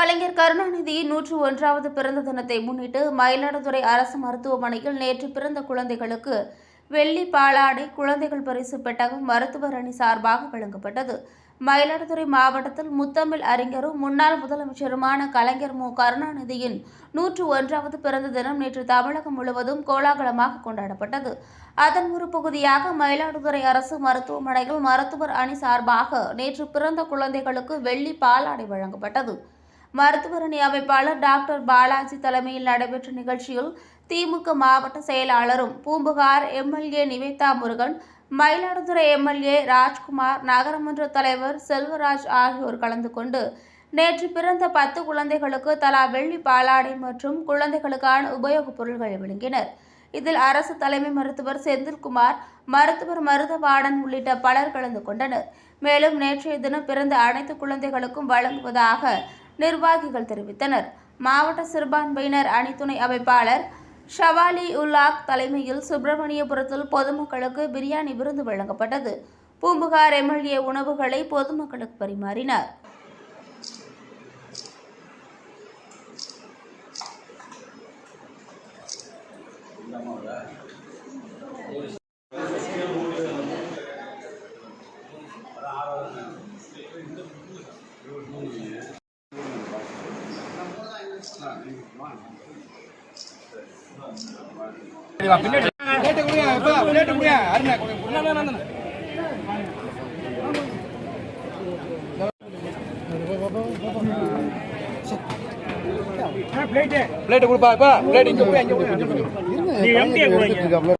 கலைஞர் கருணாநிதியின் நூற்று ஒன்றாவது பிறந்த தினத்தை முன்னிட்டு மயிலாடுதுறை அரசு மருத்துவமனையில் நேற்று பிறந்த குழந்தைகளுக்கு வெள்ளி பாலாடை குழந்தைகள் பரிசு பெட்டகம் மருத்துவர் அணி சார்பாக வழங்கப்பட்டது. மயிலாடுதுறை மாவட்டத்தில் முத்தமிழ் அறிஞரும் முன்னாள் முதலமைச்சருமான கலைஞர் மு. கருணாநிதியின் நூற்று ஒன்றாவது பிறந்த தினம் நேற்று தமிழகம் முழுவதும் கோலாகலமாக கொண்டாடப்பட்டது. அதன் ஒரு பகுதியாக மயிலாடுதுறை அரசு மருத்துவமனையில் மருத்துவர் அணி சார்பாக நேற்று பிறந்த குழந்தைகளுக்கு வெள்ளி பாலாடை வழங்கப்பட்டது. மருத்துவரணி அமைப்பாளர் டாக்டர் பாலாஜி தலைமையில் நடைபெற்ற நிகழ்ச்சியில் திமுக மாவட்ட செயலாளரும் பூம்புகார் எம்எல்ஏ நிவேதா முருகன் மயிலாடுதுறை எம்எல்ஏ ராஜ்குமார் நகரமன்ற தலைவர் செல்வராஜ் ஆகியோர் கலந்து கொண்டு நேற்று பிறந்த பத்து குழந்தைகளுக்கு தலா வெள்ளி பாலாடை மற்றும் குழந்தைகளுக்கான உபயோகப் பொருட்களை வழங்கினர். இதில் அரசு தலைமை மருத்துவர் செந்தில்குமார் மருத்துவர் மருதவாடன் உள்ளிட்ட பலர் கலந்து கொண்டனர். மேலும் நேற்றைய தினம் பிறந்த அனைத்து குழந்தைகளுக்கும் வழங்குவதாக நிர்வாகிகள் தெரிவித்தனர். மாவட்ட சிறுபான்மையினர் அணித்துணை அமைப்பாளர் ஷவாலி உல்லாக் தலைமையில் சுப்பிரமணியபுரத்தில் பொதுமக்களுக்கு பிரியாணி விருந்து வழங்கப்பட்டது. பூம்புகார் எம்எல்ஏ உணவுகளை பொதுமக்களுக்கு பரிமாறினார். பிளேட்டு கொடுப்பா இப்ப. பிளேட் இங்க போய் அங்க போய் நீ எம்டியா போறீங்க